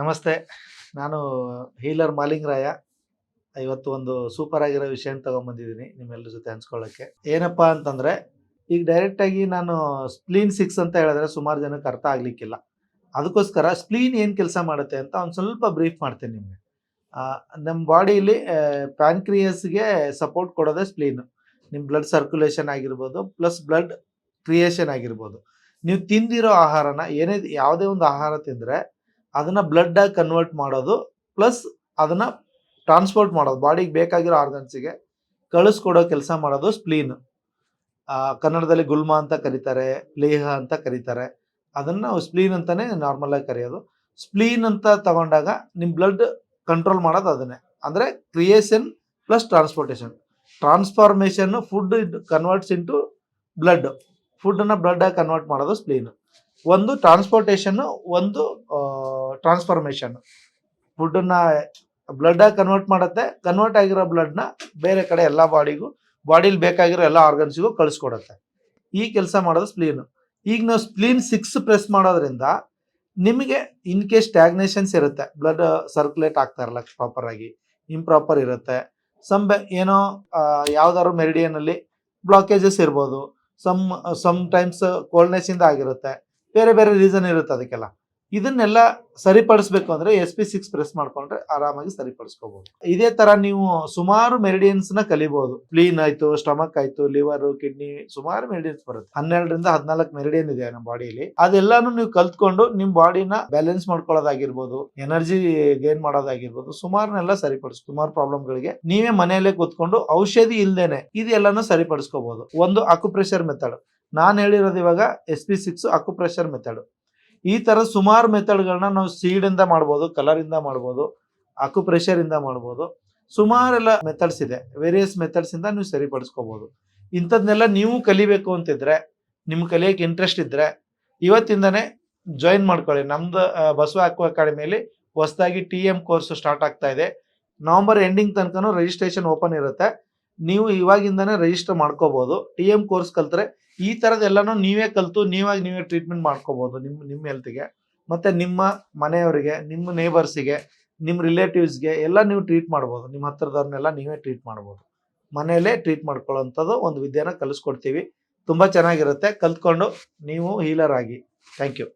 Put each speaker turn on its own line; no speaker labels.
ನಮಸ್ತೆ. ನಾನು ಹೀಲರ್ ಮಾಲಿಂಗರಾಯ. ಇವತ್ತು ಒಂದು ಸೂಪರ್ ಆಗಿರೋ ವಿಷಯ ತಗೊಂಬಂದಿದ್ದೀನಿ ನಿಮ್ಮೆಲ್ಲರ ಜೊತೆ ಹಂಚ್ಕೊಳ್ಳೋಕ್ಕೆ ಏನಪ್ಪ ಅಂತಂದರೆ, ಈಗ ಡೈರೆಕ್ಟಾಗಿ ನಾನು ಸ್ಪ್ಲೀನ್ ಸಿಕ್ಸ್ ಅಂತ ಹೇಳಿದ್ರೆ ಸುಮಾರು ಜನಕ್ಕೆ ಅರ್ಥ ಆಗಲಿಕ್ಕಿಲ್ಲ. ಅದಕ್ಕೋಸ್ಕರ ಸ್ಪ್ಲೀನ್ ಏನು ಕೆಲಸ ಮಾಡುತ್ತೆ ಅಂತ ಒಂದು ಸ್ವಲ್ಪ ಬ್ರೀಫ್ ಮಾಡ್ತೀನಿ ನಿಮಗೆ. ನಮ್ಮ ಬಾಡಿಯಲ್ಲಿ ಪ್ಯಾನ್ಕ್ರಿಯಸ್ಗೆ ಸಪೋರ್ಟ್ ಕೊಡೋದೇ ಸ್ಪ್ಲೀನು ನಿಮ್ಮ ಬ್ಲಡ್ ಸರ್ಕ್ಯುಲೇಷನ್ ಆಗಿರ್ಬೋದು ಪ್ಲಸ್ ಬ್ಲಡ್ ಕ್ರಿಯೇಷನ್ ಆಗಿರ್ಬೋದು. ನೀವು ತಿಂದಿರೋ ಆಹಾರನ ಏನೇ, ಯಾವುದೇ ಒಂದು ಆಹಾರ ತಿಂದರೆ ಅದನ್ನ ಬ್ಲಡ್ ಆಗಿ ಕನ್ವರ್ಟ್ ಮಾಡೋದು ಪ್ಲಸ್ ಅದನ್ನ ಟ್ರಾನ್ಸ್ಪೋರ್ಟ್ ಮಾಡೋದು. ಬಾಡಿಗೆ ಬೇಕಾಗಿರೋ ಆರ್ಗನ್ಸಿಗೆ ಕಳಿಸ್ಕೊಡೋ ಕೆಲಸ ಮಾಡೋದು ಸ್ಪ್ಲೀನ್ ಕನ್ನಡದಲ್ಲಿ ಗುಲ್ಮ ಅಂತ ಕರೀತಾರೆ, ಲೇಹ ಅಂತ ಕರೀತಾರೆ. ಅದನ್ನ ನಾವು ಸ್ಪ್ಲೀನ್ ಅಂತಾನೆ ನಾರ್ಮಲ್ ಆಗಿ ಕರೆಯೋದು. ಸ್ಪ್ಲೀನ್ ಅಂತ ತಗೊಂಡಾಗ ನಿಮ್ಮ ಬ್ಲಡ್ ಕಂಟ್ರೋಲ್ ಮಾಡೋದು ಅದನ್ನೇ. ಅಂದ್ರೆ creation plus transportation transformation food converts into blood ಫುಡ್ಡನ್ನು ಬ್ಲಡ್ ಆಗಿ ಕನ್ವರ್ಟ್ ಮಾಡೋದು ಸ್ಪ್ಲೀನ್ ಒಂದು ಟ್ರಾನ್ಸ್ಪೋರ್ಟೇಷನ್ ಒಂದು ಟ್ರಾನ್ಸ್ಫಾರ್ಮೇಷನ್ ಫುಡ್ಡನ್ನ ಬ್ಲಡ್ ಕನ್ವರ್ಟ್ ಮಾಡುತ್ತೆ. ಕನ್ವರ್ಟ್ ಆಗಿರೋ ಬ್ಲಡ್ನ ಬೇರೆ ಕಡೆ ಎಲ್ಲ ಬಾಡಿಗೂ ಬಾಡಿಲಿ ಬೇಕಾಗಿರೋ ಎಲ್ಲ ಆರ್ಗನ್ಸಿಗೂ ಕಳಿಸ್ಕೊಡುತ್ತೆ. ಈ ಕೆಲಸ ಮಾಡೋದು ಸ್ಪ್ಲೀನ್ ಈಗ ನಾವು ಸ್ಪ್ಲೀನ್ ಸಿಕ್ಸ್ ಪ್ರೆಸ್ ಮಾಡೋದ್ರಿಂದ ನಿಮಗೆ ಇನ್ ಕೇಸ್ ಟ್ಯಾಗ್ನೇಷನ್ಸ್ ಇರುತ್ತೆ. ಬ್ಲಡ್ ಸರ್ಕ್ಯುಲೇಟ್ ಆಗ್ತಾ ಇರಲ್ಲ ಪ್ರಾಪರ್ ಆಗಿ. ಇಂಪ್ರಾಪರ್ ಇರುತ್ತೆ. ಸಮ್ ಏನೋ ಯಾವ್ದಾದ್ರು ಮೆರಿಡಿಯನ್ ಅಲ್ಲಿ ಬ್ಲಾಕೇಜಸ್ ಇರ್ಬೋದು. ಸಮ್ ಸಮ್ ಟೈಮ್ಸ್ ಕೋಲ್ಡ್ನೆಸ್ ಇಂದ ಆಗಿರುತ್ತೆ. ಬೇರೆ ಬೇರೆ ರೀಸನ್ ಇರುತ್ತೆ ಅದಕ್ಕೆಲ್ಲ. ಇದನ್ನೆಲ್ಲ ಸರಿಪಡಿಸ್ಬೇಕು ಅಂದ್ರೆ ಎಸ್ ಪಿ ಸಿಕ್ಸ್ ಪ್ರೆಸ್ ಮಾಡ್ಕೊಂಡ್ರೆ ಆರಾಮಾಗಿ ಸರಿಪಡಿಸ್ಕೋಬಹುದು ಇದೇ ತರ ನೀವು ಸುಮಾರು ಮೆರಿಡಿಯನ್ಸ್ನ ಕಲಿಬಹುದು ಕ್ಲೀನ್ ಆಯ್ತು ಸ್ಟಮಕ್ ಆಯ್ತು ಲಿವರ್ ಕಿಡ್ನಿ ಸುಮಾರು ಮೆರಿಡಿಯನ್ಸ್ ಬರುತ್ತೆ. ಹನ್ನೆರಡರಿಂದ ಹದಿನಾಲ್ಕು ಮೆರಿಡಿಯನ್ ಇದೆ ನಮ್ಮ ಬಾಡಿಯಲ್ಲಿ ಅದೆಲ್ಲಾನು ನೀವು ಕಲ್ತ್ಕೊಂಡು ನಿಮ್ ಬಾಡಿನ ಬ್ಯಾಲೆನ್ಸ್ ಮಾಡ್ಕೊಳ್ಳೋದಾಗಿರ್ಬೋದು ಎನರ್ಜಿ ಗೇನ್ ಮಾಡೋದಾಗಿರ್ಬೋದು ಸುಮಾರನ್ನೆಲ್ಲ ಸರಿಪಡಿಸ್ ಸುಮಾರು ಪ್ರಾಬ್ಲಮ್ಗಳಿಗೆ ನೀವೇ ಮನೆಯಲ್ಲೇ ಕೂತ್ಕೊಂಡು ಔಷಧಿ ಇಲ್ದೇನೆ ಇದೆಲ್ಲಾನು ಸರಿಪಡಿಸ್ಕೋಬಹುದು ಒಂದು ಅಕುಪ್ರೆಷರ್ ಮೆಥಡ್ ನಾನು ಹೇಳಿರೋದು ಇವಾಗ S P six acupressure method ಈ ತರ ಸುಮಾರು ಮೆಥಡ್ಗಳನ್ನ ನಾವು ಸೀಡ್ ಇಂದ ಮಾಡ್ಬೋದು ಕಲರಿಂದ ಮಾಡ್ಬೋದು ಅಕುಪ್ರೆಷರಿಂದ ಮಾಡ್ಬೋದು. ಸುಮಾರೆಲ್ಲ ಮೆಥಡ್ಸ್ ಇದೆ. ವೇರಿಯಸ್ ಮೆಥಡ್ಸ್ ಇಂದ ನೀವು ಸರಿಪಡಿಸ್ಕೋಬಹುದು ಇಂಥದ್ನೆಲ್ಲ ನೀವು ಕಲಿಬೇಕು ಅಂತಿದ್ರೆ ನಿಮ್ಮ ಕಲಿಯೋಕ್ಕೆ ಇಂಟ್ರೆಸ್ಟ್ ಇದ್ದರೆ ಇವತ್ತಿಂದನೇ ಜಾಯಿನ್ ಮಾಡ್ಕೊಳ್ಳಿ. ನಮ್ದು ಆ, ಬಸವ ಅಕ್ವಾ ಅಕಾಡೆಮಿಯಲ್ಲಿ ಹೊಸದಾಗಿ ಟಿ ಎಂ ಕೋರ್ಸ್ ಸ್ಟಾರ್ಟ್ ಆಗ್ತಾ ಇದೆ. ನವೆಂಬರ್ ಎಂಡಿಂಗ್ ತನಕನೂ ರಿಜಿಸ್ಟ್ರೇಷನ್ ಓಪನ್ ಇರುತ್ತೆ. ನೀವು ಇವಾಗಿಂದನೇ ರಿಜಿಸ್ಟರ್ ಮಾಡ್ಕೋಬಹುದು ಟಿ ಎಂ ಕೋರ್ಸ್ ಕಲ್ತ್ರೆ ಈ ಥರದ್ದೆಲ್ಲನೂ ನೀವೇ ಕಲ್ತು ನೀವಾಗಿ ನೀವೇ ಟ್ರೀಟ್ಮೆಂಟ್ ಮಾಡ್ಕೋಬಹುದು ನಿಮ್ಮ ನಿಮ್ಮ ಹೆಲ್ತ್ಗೆ ಮತ್ತೆ ನಿಮ್ಮ ಮನೆಯವರಿಗೆ, ನಿಮ್ಮ ನೇಬರ್ಸಿಗೆ ನಿಮ್ಮ ರಿಲೇಟಿವ್ಸ್ಗೆ ಎಲ್ಲ ನೀವು ಟ್ರೀಟ್ ಮಾಡ್ಬೋದು. ನಿಮ್ಮ ಹತ್ರದವ್ರನ್ನೆಲ್ಲ ನೀವೇ ಟ್ರೀಟ್ ಮಾಡ್ಬೋದು. ಮನೆಯಲ್ಲೇ ಟ್ರೀಟ್ ಮಾಡ್ಕೊಳ್ಳೋಂಥದ್ದು ಒಂದು ವಿದ್ಯೆನ ಕಲಿಸ್ಕೊಡ್ತೀವಿ. ತುಂಬ ಚೆನ್ನಾಗಿರುತ್ತೆ. ಕಲ್ತ್ಕೊಂಡು ನೀವು ಹೀಲರ್ ಆಗಿ. Thank you